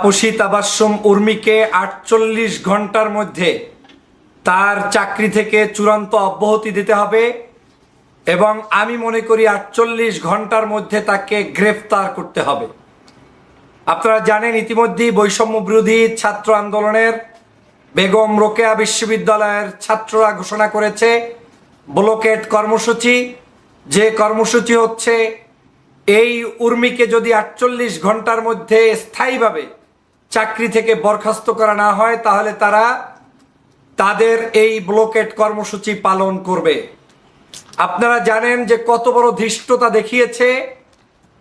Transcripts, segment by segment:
তাপসী তাবাসুম উর্মিকে আটচল্লিশ ঘণ্টার মধ্যে তার চাকরি থেকে চূড়ান্ত অব্যাহতি দিতে হবে এবং আমি মনে করি আটচল্লিশ ঘণ্টার মধ্যে তাকে গ্রেফতার করতে হবে। আপনারা জানেন ইতিমধ্যেই বৈষম্য বিরোধী ছাত্র আন্দোলনের বেগম রোকেয়া বিশ্ববিদ্যালয়ের ছাত্ররা ঘোষণা করেছে ব্লকেট কর্মসূচি, যে কর্মসূচি হচ্ছে এই উর্মিকে যদি আটচল্লিশ ঘণ্টার মধ্যে স্থায়ীভাবে চাকরি থেকে বরখাস্ত করা না হয়, তাহলে তারা তাদের এই ব্লকেট কর্মসূচি পালন করবে। আপনারা জানেন যে কত বড় ধৃষ্টতা দেখিয়েছে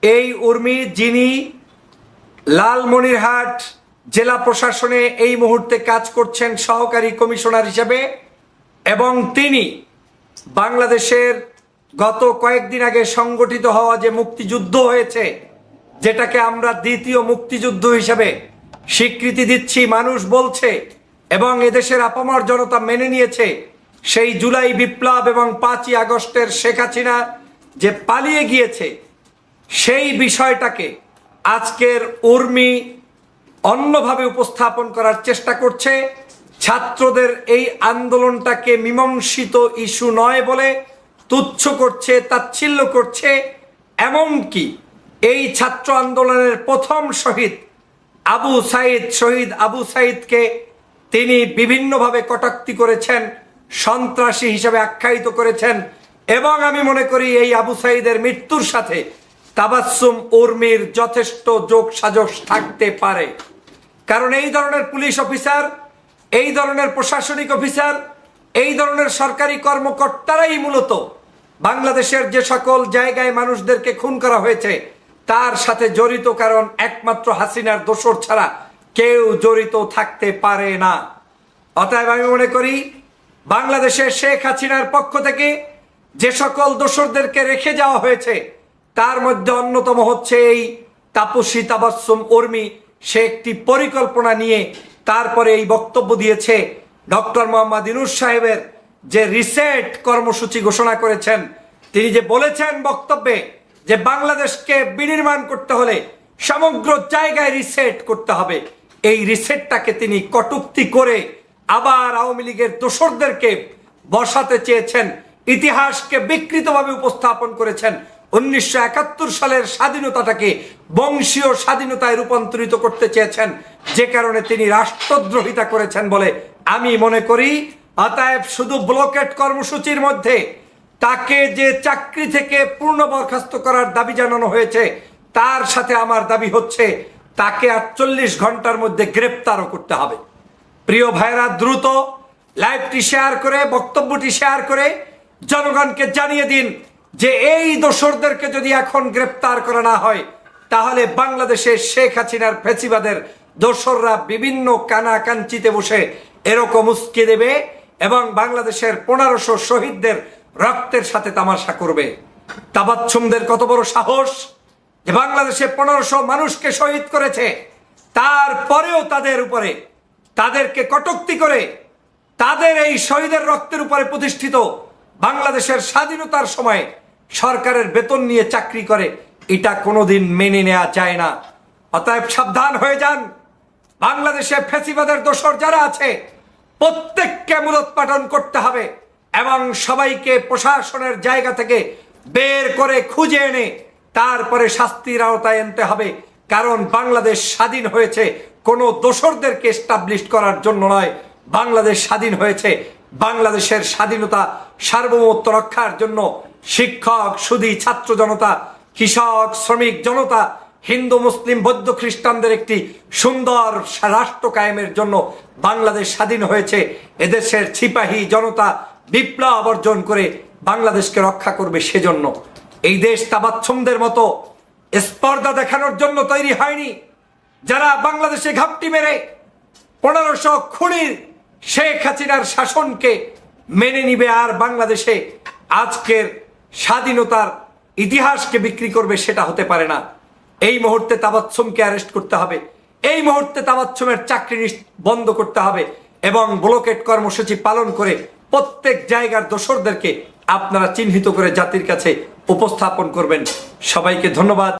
এই উর্মি যিনি লালমনিরহাট জেলা প্রশাসনে এই মুহূর্তে কাজ করছেন সহকারী কমিশনার হিসেবে এবং তিনি বাংলাদেশের গত কয়েকদিন আগে সংগঠিত হওয়া যে মুক্তিযুদ্ধ হয়েছে, যেটাকে আমরা দ্বিতীয় মুক্তিযুদ্ধ হিসেবে স্বীকৃতি দিচ্ছি, মানুষ বলছে, এবং এদেশের আপামর জনতা মেনে নিয়েছে। সেই জুলাই বিপ্লব এবং পাঁচই আগস্টের শেখ হাসিনা যে পালিয়ে গিয়েছে, সেই বিষয়টাকে আজকের উর্মি অন্যভাবে উপস্থাপন করার চেষ্টা করছে। ছাত্রদের এই আন্দোলনটাকে মীমাংসিত ইস্যু নয় বলে তুচ্ছ করছে, তাচ্ছিল্য করছে, এমনকি এই ছাত্র আন্দোলনের প্রথম শহীদ আবু সাইদ, শহীদ আবু সাইদকে তিনি বিভিন্নভাবে কটাক্তি করেছেন, সন্ত্রাসী হিসেবে আখ্যায়িত করেছেন এবং আমি মনে করি এই আবু সাইদের মৃত্যুর সাথে তাবাসুম উর্মির যথেষ্ট যোগ সাজস থাকতে পারে। কারণ এই ধরনের পুলিশ অফিসার, এই ধরনের প্রশাসনিক অফিসার, এই ধরনের সরকারি কর্মকর্তারাই মূলত বাংলাদেশের যে সকল জায়গায় মানুষদেরকে খুন করা হয়েছে তার সাথে জড়িত কারণ একমাত্র হাসিনার দোসর ছাড়া কেউ জড়িত থাকতে পারে না। অতএব আমি মনে করি বাংলাদেশের শেখ হাসিনার পক্ষ থেকে যে সকল দোসরদেরকে রেখে যাওয়া হয়েছে, তার মধ্যে অন্যতম হচ্ছে এই তাপসী তাবাসুম উর্মি। সে একটি পরিকল্পনা নিয়ে তারপরে এই বক্তব্য দিয়েছে। ডক্টর মোহাম্মদ ইনুস সাহেবের যে রিসেট কর্মসূচি ঘোষণা করেছেন, তিনি যে বলেছেন বক্তব্যে যে বাংলাদেশকে বিনির্মাণ করতে হলে সমগ্র জায়গায় রিসেট করতে হবে। এই রিসেটটাকে তিনি কটুক্তি করে আবার আওয়ামী লীগের দোসরদেরকে বসাতে চেয়েছেন, ইতিহাসকে বিকৃতভাবে উপস্থাপন করেছেন। উনিশশো একাত্তর সালের স্বাধীনতাটাকে বংশীয় স্বাধীনতায় রূপান্তরিত করতে চেয়েছেন, যে কারণে তিনি রাষ্ট্রদ্রোহিতা করেছেন বলে আমি মনে করি। অতএব শুধু ব্লকেট কর্মসূচির মধ্যে তাকে যে চাকরি থেকে পূর্ণ বরখাস্ত করার দাবি জানানো হয়েছে, তার সাথে আমার দাবি হচ্ছে, তাকে আটচল্লিশ ঘণ্টার মধ্যে গ্রেপ্তারও করতে হবে। প্রিয় ভাইরা দ্রুত লাইভটি শেয়ার করে, বক্তব্যটি শেয়ার করে জনগণকে জানিয়ে দিন যে এই দোসরদেরকে যদি এখন গ্রেপ্তার করা না হয়, তাহলে বাংলাদেশে শেখ হাসিনার ফেসিবাদের দোসররা বিভিন্ন কানাকাঞ্চিতে বসে এরকম উস্কে দেবে এবং বাংলাদেশের পনেরোশো শহীদদের রক্তের সাথে তামাশা করবে। তাবাচ্ছুমদের কত বড় সাহস? যে বাংলাদেশে পনেরোশো মানুষকে শহীদ করেছে, তারপরেও তাদের উপরে, তাদেরকে কটুক্তি করে, তাদের এই শহীদের রক্তের উপরে প্রতিষ্ঠিত বাংলাদেশের স্বাধীনতার সময় সরকারের বেতন নিয়ে চাকরি করে, এটা কোনোদিন মেনে নেওয়া যায় না। অতএব সাবধান হয়ে যান। বাংলাদেশে ফেসিবাদের দোসর যারা আছে, প্রত্যেককে মূলোৎপাটন করতে হবে। এবং সবাইকে প্রশাসনের জায়গা থেকে বের করে খুঁজে এনে তারপরে শাস্তির আওতায় আনতে হবে। কারণ বাংলাদেশ স্বাধীন হয়েছে। কোনো দোসরদেরকে এস্টাবলিশ করার জন্য নয়। বাংলাদেশ স্বাধীন হয়েছে। বাংলাদেশের স্বাধীনতা সার্বভৌমত্ব রক্ষার জন্য শিক্ষক সুদী ছাত্র জনতা, কৃষক, শ্রমিক জনতা, হিন্দু, মুসলিম, বৌদ্ধ খ্রিস্টানদের একটি সুন্দর রাষ্ট্র কায়েমের জন্য বাংলাদেশ স্বাধীন হয়েছে। এদেশের ছিপাহী জনতা বিপ্লব অর্জন করে বাংলাদেশকে রক্ষা করবে সেজন্য। এই দেশ তাবাচ্ছমদের মতো স্পর্ধা দেখানোর জন্য তৈরি হয়নি। যারা বাংলাদেশে ঘাপটি মেরে পনেরোশো খুনির শেখ হাসিনার শাসনকে মেনে নিবে আর বাংলাদেশে আজকের স্বাধীনতার ইতিহাসকে বিক্রি করবে সেটা হতে পারে না। এই মুহূর্তে তাবাচ্ছমকে অ্যারেস্ট করতে হবে। এই মুহূর্তে তাবাচ্ছমের চাকরি বন্ধ করতে হবে এবং ব্লকেট কর্মসূচি পালন করে প্রত্যেক জায়গার দোসরদেরকে আপনারা চিহ্নিত করে জাতির কাছে উপস্থাপন করবেন। সবাইকে ধন্যবাদ।